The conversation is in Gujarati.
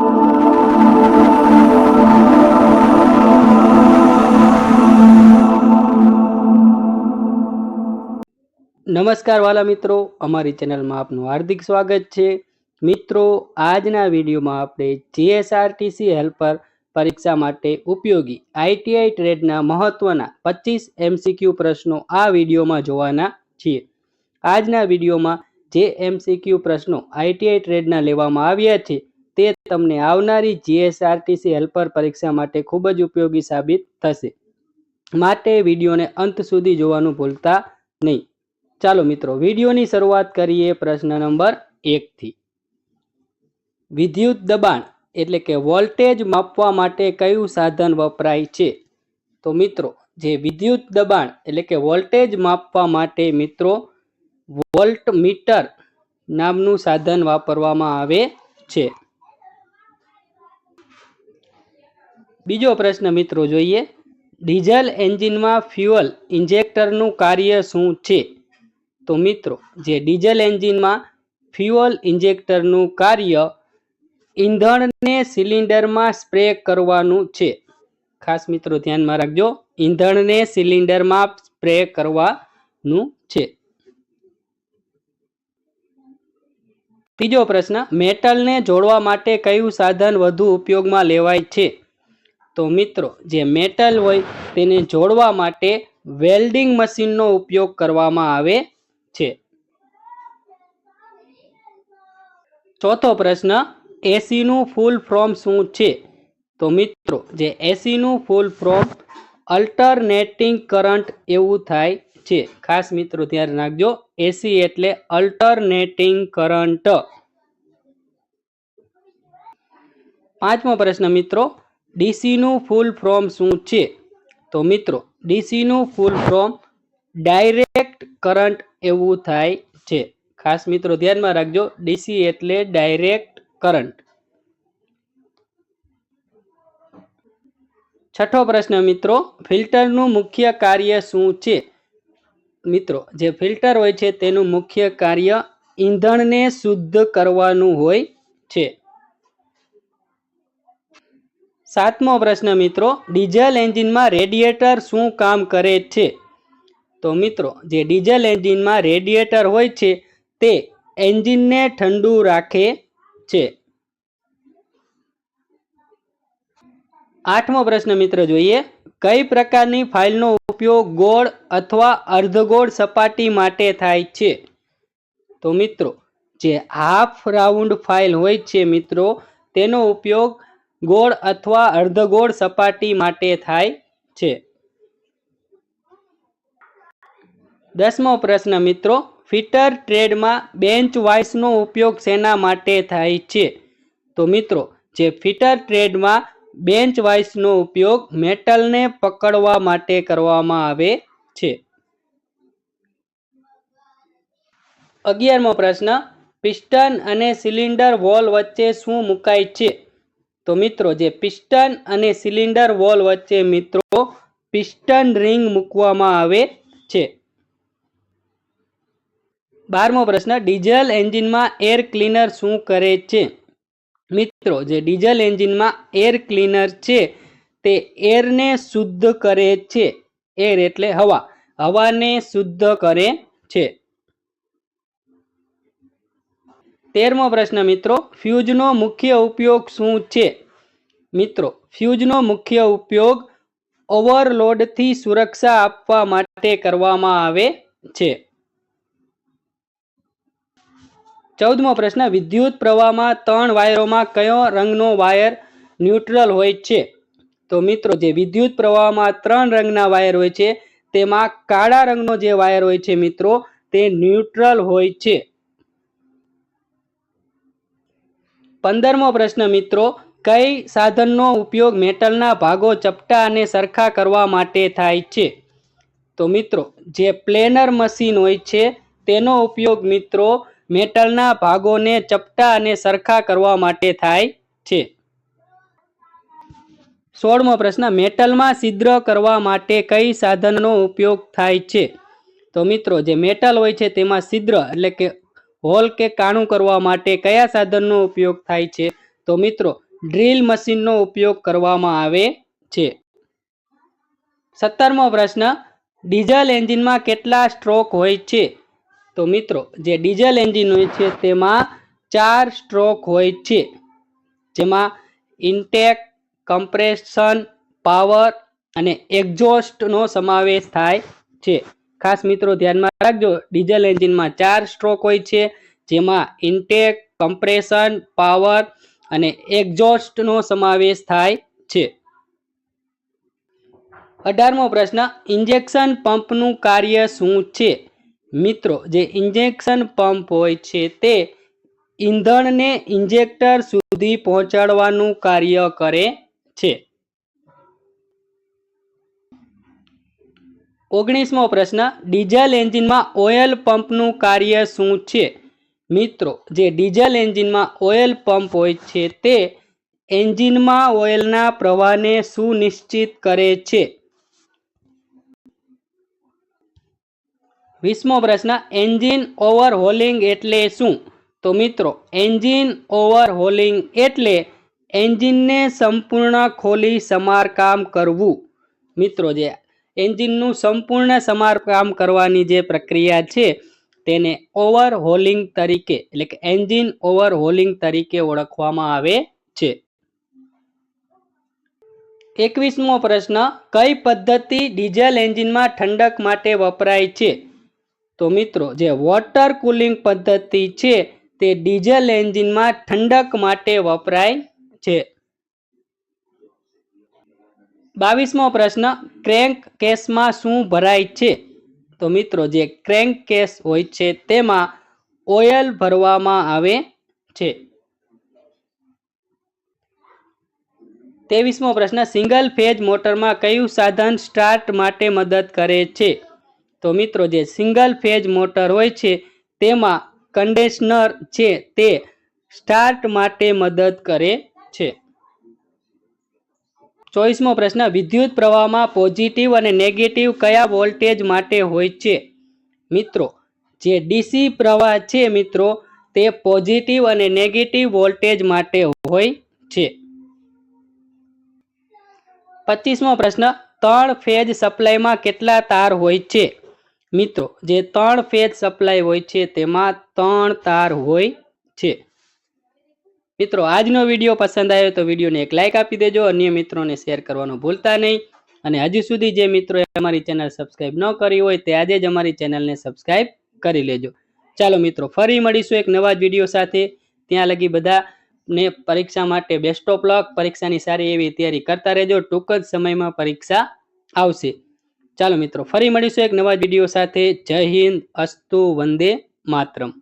નમસ્કાર વાલા મિત્રો, અમારી ચેનલમાં આપનું હાર્દિક સ્વાગત છે. મિત્રો, આજના વિડીયોમાં આપણે જીએસઆરટીસી હેલ્પર પરીક્ષા માટે ઉપયોગી આઈટીઆઈ ટ્રેડના મહત્વના પચીસ એમસીક્યુ પ્રશ્નો આ વિડીયોમાં જોવાના છીએ. આજના વિડીયોમાં જે એમસીક્યુ પ્રશ્નો આઈટીઆઈ ટ્રેડના લેવામાં આવ્યા છે તમને આવનારી જીએસઆરટીસી હેલ્પર પરીક્ષા માટે ખૂબ જ ઉપયોગી સાબિત થશે. માટે વિડીયોને અંત સુધી જોવાનું ભૂલતા નહીં. ચાલો મિત્રો, વિડીયોની શરૂઆત કરીએ પ્રશ્ન નંબર એકથી વિદ્યુત દબાણ એટલે કે વોલ્ટેજ માપવા માટે કયું સાધન વપરાય છે? તો મિત્રો, જે વિદ્યુત દબાણ એટલે કે વોલ્ટેજ માપવા માટે મિત્રો વોલ્ટ મીટર નામનું સાધન વાપરવામાં આવે છે. બીજો પ્રશ્ન મિત્રો જોઈએ. ડીઝલ એન્જિનમાં ફ્યુઅલ ઇન્જેક્ટરનું કાર્ય શું છે? તો મિત્રો, જે ડીઝલ એન્જિનમાં ફ્યુઅલ ઇન્જેક્ટરનું કાર્ય ઈંધણને સિલિન્ડરમાં સ્પ્રે કરવાનું છે. ખાસ મિત્રો ધ્યાનમાં રાખજો, ઈંધણને સિલિન્ડરમાં સ્પ્રે કરવાનું છે. ત્રીજો પ્રશ્ન, મેટલને જોડવા માટે કયું સાધન વધુ ઉપયોગમાં લેવાય છે? તો મિત્રો, જે મેટલ હોય તેને જોડવા માટે વેલ્ડિંગ મશીનનો ઉપયોગ કરવામાં આવે છે. ચોથો પ્રશ્ન એસીનું ફૂલ ફોર્મ શું છે? તો મિત્રો, જે એસીનું ફૂલ ફોર્મ અલ્ટરનેટિંગ કરંટ એવું થાય છે. ખાસ મિત્રો ધ્યાન રાખજો એસી એટલે અલ્ટરનેટિંગ કરંટ પાંચમો પ્રશ્ન મિત્રો ડીસીનું ફૂલ ફોર્મ શું છે? તો મિત્રો, ડીસીનું ફૂલ ફોર્મ ડાયરેક્ટ કરંટ એવું થાય છે. ખાસ મિત્રો ધ્યાનમાં રાખજો, ડીસી એટલે ડાયરેક્ટ કરંટ. છઠ્ઠો પ્રશ્ન મિત્રો, ફિલ્ટરનું મુખ્ય કાર્ય શું છે? મિત્રો, જે ફિલ્ટર હોય છે તેનું મુખ્ય કાર્ય ઈંધણને શુદ્ધ કરવાનું હોય છે. સાતમો પ્રશ્ન મિત્રો, ડીઝલ એન્જિનમાં રેડિએટર શું કામ કરે છે? તો મિત્રો, જે ડીઝલ એન્જિનમાં રેડિએટર હોય છે, તે એન્જિનને ઠંડુ રાખે છે. આઠમો પ્રશ્ન મિત્ર જોઈએ, કઈ પ્રકારની ફાઇલનો ઉપયોગ ગોળ અથવા અર્ધગોળ સપાટી માટે થાય છે? તો મિત્રો, જે હાફ રાઉન્ડ ફાઇલ હોય છે મિત્રો, તેનો ઉપયોગ ગોળ અથવા અર્ધગોળ સપાટી માટે થાય છે. દસમો પ્રશ્ન, મિત્રો. ફિટર ટ્રેડમાં બેન્ચ વાઇસનો ઉપયોગ શેના માટે થાય છે? તો, મિત્રો, જે ફિટર ટ્રેડમાં બેન્ચ વાઇસનો ઉપયોગ મેટલને પકડવા માટે કરવામાં આવે છે. અગિયારમો પ્રશ્ન, પિસ્ટન અને સિલિન્ડર વોલ વચ્ચે શું મુકાય છે? તો મિત્રો, જે પિસ્ટન અને સિલિન્ડર વોલ વચ્ચે મિત્રો, પિસ્ટન રિંગ મૂકવામાં આવે છે. બારમો પ્રશ્ન, ડીઝલ એન્જિનમાં એર ક્લીનર શું કરે છે? મિત્રો, જે ડીઝલ એન્જિનમાં એર ક્લીનર છે, તે એરને શુદ્ધ કરે છે, એર એટલે હવા. હવાને શુદ્ધ કરે છે. તેરમો પ્રશ્ન, મિત્રો. ફ્યુઝનો મુખ્ય ઉપયોગ શું છે? મિત્રો, ફ્યુઝનો મુખ્ય ઉપયોગ ઓવરલોડથી સુરક્ષા આપવા માટે કરવામાં આવે છે. ચૌદમો પ્રશ્ન, વિદ્યુત પ્રવાહમાં ત્રણ વાયરોમાં કયો રંગનો વાયર ન્યુટ્રલ હોય છે? તો મિત્રો, જે વિદ્યુત પ્રવાહમાં ત્રણ રંગના વાયર હોય છે, તેમાં કાળા રંગનો જે વાયર હોય છે, મિત્રો, તે ન્યુટ્રલ હોય છે. પંદરમો પ્રશ્ન, મિત્રો. કઈ સાધનનો ઉપયોગ મેટલના ભાગો ચપટા અને સરખા કરવા માટે થાય છે? તો મિત્રો, જે પ્લેનર મશીન હોય છે, તેનો ઉપયોગ, મિત્રો, મેટલના ભાગોને ચપટા અને સરખા કરવા માટે થાય છે. સોળમો પ્રશ્ન, મેટલમાં છિદ્ર કરવા માટે કઈ સાધનનો ઉપયોગ થાય છે? તો મિત્રો, જે મેટલ હોય છે, તેમાં છિદ્ર, એટલે કે હોલ કે કાણું કરવા માટે કયા સાધનનો ઉપયોગ થાય છે? તો મિત્રો, ડ્રીલ મશીનનો ઉપયોગ કરવામાં આવે છે. સત્તરમો પ્રશ્ન, ડીઝલ એન્જિનમાં કેટલા સ્ટ્રોક હોય છે? તો મિત્રો, જે ડીઝલ એન્જિન હોય છે તેમાં ચાર સ્ટ્રોક હોય છે. જેમાં ઇન્ટેક, કમ્પ્રેશન, પાવર અને એક્ઝોસ્ટનો સમાવેશ થાય છે. ખાસ મિત્રો ધ્યાનમાં રાખજો. ડીઝલ એન્જિનમાં ચાર સ્ટ્રોક હોય છે, જેમાં ઇન્ટેક કમ્પ્રેશન પાવર અને એક્ઝોસ્ટનો સમાવેશ થાય છે. અઢારમો પ્રશ્ન ઇન્જેક્શન પંપનું કાર્ય શું છે? મિત્રો, જે ઇન્જેક્શન પંપ હોય છે, તે ઈંધણને ઇન્જેક્ટર સુધી પહોંચાડવાનું કાર્ય કરે છે. ઓગણીસમો પ્રશ્ન, ડીઝલ એન્જિનમાં ઓઇલ પંપનું કાર્ય શું છે? મિત્રો, જે ડીઝલ એન્જિનમાં ઓઇલ પંપ હોય છે, તે એન્જિનમાં ઓઇલના પ્રવાહને સુનિશ્ચિત કરે છે. વીસમો પ્રશ્ન, એન્જિન ઓવરહોલિંગ એટલે શું? તો મિત્રો, એન્જિન ઓવરહોલિંગ એટલે એન્જિનને સંપૂર્ણ ખોલી સમારકામ કરવું. મિત્રો, જે એન્જિનનું સંપૂર્ણ સમારકામ કરવાની જે પ્રક્રિયા છે, તેને ઓવરહોલિંગ તરીકે, એટલે કે એન્જિન ઓવરહોલિંગ તરીકે ઓળખવામાં આવે છે. એકવીસમો પ્રશ્ન, કઈ પદ્ધતિ ડીઝલ એન્જિનમાં ઠંડક માટે વપરાય છે? તો મિત્રો, જે વોટર કુલિંગ પદ્ધતિ છે, તે ડીઝલ એન્જિનમાં ઠંડક માટે વપરાય છે. બાવીસમો પ્રશ્ન ક્રેન્ક કેસમાં શું ભરાય છે? તો મિત્રો, જે ક્રેન્ક કેસ હોય છે, તેમાં ઓઇલ ભરવામાં આવે છે. ત્રેવીસમો પ્રશ્ન, સિંગલ ફેજ મોટરમાં કયું સાધન સ્ટાર્ટ માટે મદદ કરે છે? તો મિત્રો, જે સિંગલ ફેજ મોટર હોય છે, તેમાં કન્ડેશનર છે, તે સ્ટાર્ટ માટે મદદ કરે છે. ચોવીસમો પ્રશ્ન, વિદ્યુત પ્રવાહમાં પોઝિટિવ અને નેગેટિવ કયા વોલ્ટેજ માટે હોય છે? મિત્રો, જે ડીસી પ્રવાહ છે મિત્રો, તે પોઝિટિવ અને નેગેટિવ વોલ્ટેજ માટે હોય છે. પચીસમો પ્રશ્ન, ત્રણ ફેજ સપ્લાયમાં કેટલા તાર હોય છે? મિત્રો, જે ત્રણ ફેજ સપ્લાય હોય છે, તેમાં ત્રણ તાર હોય છે. મિત્રો, આજનો વીડિયો પસંદ આવ્યો તો વિડીયોને એક લાઇક આપી દેજો, અન્ય મિત્રોને શેર કરવાનું ભૂલતા નહીં. અને હજુ સુધી જે મિત્રોએ અમારી ચેનલ સબસ્ક્રાઇબ ન કરી હોય તે આજે જ અમારી ચેનલને સબસ્ક્રાઇબ કરી લેજો. ચાલો મિત્રો, ફરી મળીશું એક નવા જ વીડિયો સાથે. ત્યાં લગી બધાને પરીક્ષા માટે બેસ્ટ ઓફ લક પરીક્ષાની સારી એવી તૈયારી કરતા રહેજો. ટૂંક જ સમયમાં પરીક્ષા આવશે. ચાલો મિત્રો, ફરી મળીશું એક નવા વીડિયો સાથે. જય હિન્દ, અસ્તુ, વંદે માતરમ.